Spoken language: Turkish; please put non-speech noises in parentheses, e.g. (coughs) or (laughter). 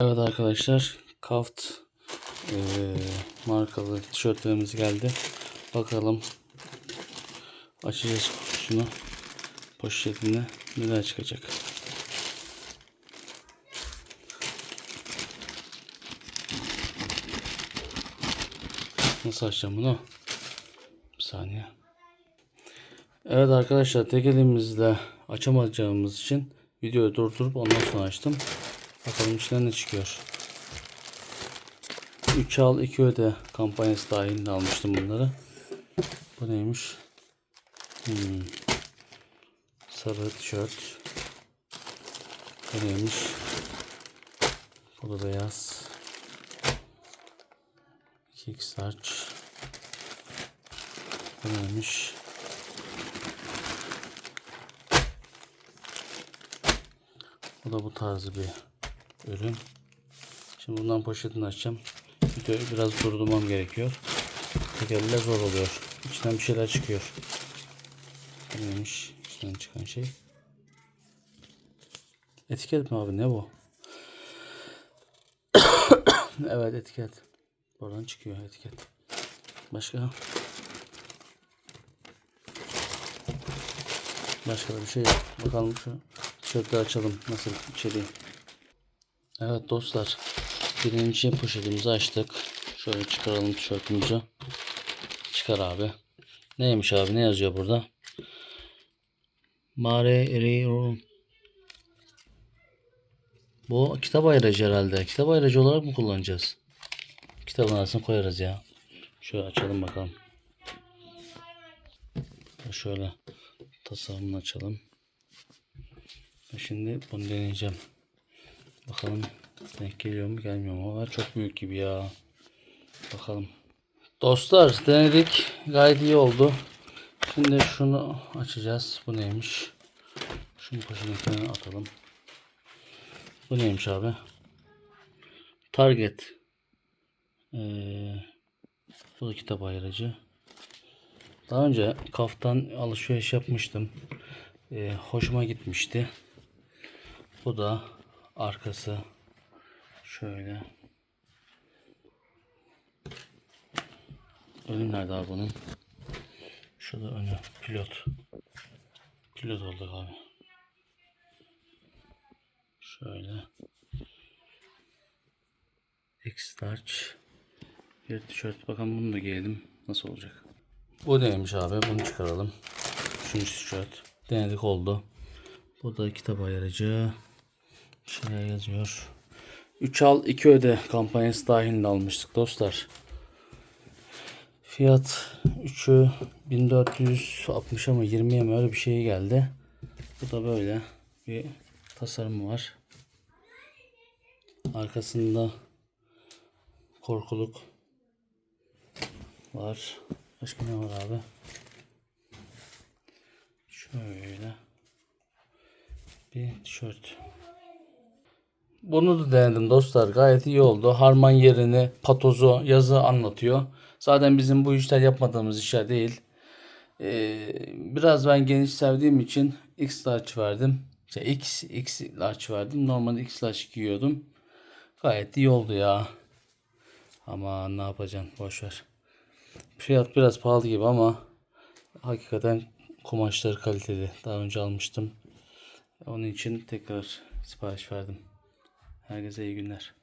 Evet arkadaşlar Kaft eee, markalı tişörtlerimiz geldi. Bakalım açacağız kutusunu poşetine neler çıkacak. Nasıl açacağım bunu? Bir saniye. Evet arkadaşlar tek elimizle açamayacağımız için videoyu durdurup ondan sonra açtım. Bakalım içinden ne çıkıyor. 3 al 2 öde kampanyası dahilinde almıştım bunları. Bu neymiş? Hmm. Sarı tişört. Bu neymiş? Bu da beyaz. 2x large. Bu neymiş? Bu da bu tarzı bir ürün. Şimdi bundan poşetini açacağım. Videoyu biraz durdurmam gerekiyor. Tek elle zor oluyor. İçinden bir şeyler çıkıyor. Neymiş içinden çıkan şey? Etiket mi abi ne bu? (coughs) evet etiket. Buradan çıkıyor etiket. Başka? Başka bir şey yok. Bakalım şu tişörtleri açalım. Nasıl içeriği. Evet dostlar. Birinci poşetimizi açtık. Şöyle çıkaralım tişörtümüzü. Çıkar abi. Neymiş abi? Ne yazıyor burada? Mare eri Bu kitap ayracı herhalde. Kitap ayracı olarak mı kullanacağız? Kitabın arasına koyarız ya. Şöyle açalım bakalım. Şöyle tasarımını açalım. Şimdi bunu deneyeceğim. Bakalım denk geliyor mu gelmiyor mu? Ama çok büyük gibi ya. Bakalım. Dostlar denedik. Gayet iyi oldu. Şimdi şunu açacağız. Bu neymiş? Şunu poşetin kenarına atalım. Bu neymiş abi? Target. Ee, bu da kitap ayırıcı. Daha önce kaftan alışveriş yapmıştım. Ee, hoşuma gitmişti. Bu da arkası şöyle. Önü nerede abi bunun? Şurada önü pilot. Pilot oldu abi. Şöyle. X large bir tişört. Bakalım bunu da giyelim. Nasıl olacak? Bu neymiş abi? Bunu çıkaralım. Üçüncü tişört. Denedik oldu. Bu da kitap ayarıcı. Şuraya yazıyor. 3 al 2 öde kampanyası dahilinde almıştık dostlar. Fiyat 3'ü 1460 ama 20'ye mi öyle bir şey geldi. Bu da böyle bir tasarımı var. Arkasında korkuluk var. Başka ne var abi? Şöyle bir tişört. Bunu da denedim dostlar. Gayet iyi oldu. Harman yerini, patozu, yazı anlatıyor. Zaten bizim bu işler yapmadığımız işler değil. Ee, biraz ben geniş sevdiğim için X large verdim. İşte X, X large verdim. Normalde X large giyiyordum. Gayet iyi oldu ya. Ama ne yapacaksın? Boş ver. Fiyat biraz pahalı gibi ama hakikaten kumaşları kaliteli. Daha önce almıştım. Onun için tekrar sipariş verdim. Herkese iyi günler.